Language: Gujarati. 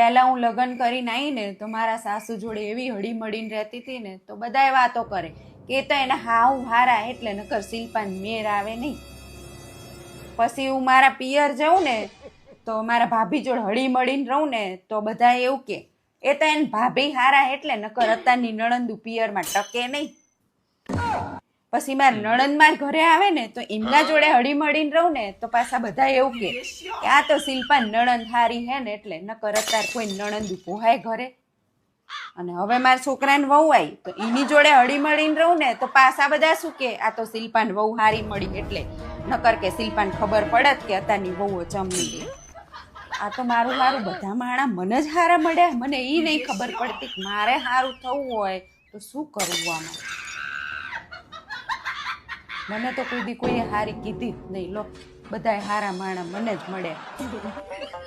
પહેલા હું લગ્ન કરીને આવીને તો મારા સાસુ જોડે એવી હળી મળીને રહેતી હતી ને, તો બધાય વાતો કરે. કે તો એને હાવ હારા એટલે નકર શિલ્પાન મેર આવે નહીં. પછી હું મારા પિયર જાઉં ને, તો મારા ભાભી જોડે હળી મળીને રહું ને, તો બધા એવું કે, એ તો એને ભાભી હારા એટલે નકર અત્યારની નણંદુ પિયરમાં ટકે નહીં. પછી મારા નણંદ માર ઘરે આવે ને તો એમના જોડે હળી મળીને રહું ને તો પાછા બધા એવું કે આ તો શિલ્પા નણંદ હારી હે ને એટલે નકર અત્યારે કોઈ નણંદ પોહાય ઘરે. અને હવે મારા છોકરાને વહુ આવી તો એની જોડે હળી મળીને રહું ને તો પાછા બધા શું કે આ તો શિલ્પાને વહુ હારી મળી એટલે નકર કે શિલ્પાને ખબર પડત કે અત્યારની વહુઓ જમી ગઈ આ તો મારું હારું બધા માણા મને જ હારા મળ્યા. મને એ નહીં ખબર પડતી કે મારે હારું થવું હોય તો શું કરવું આમાં? મને તો કોઈ દી કોઈએ હારી કીધી જ નહીં. લો, બધાય હારા માણા મને જ મળ્યા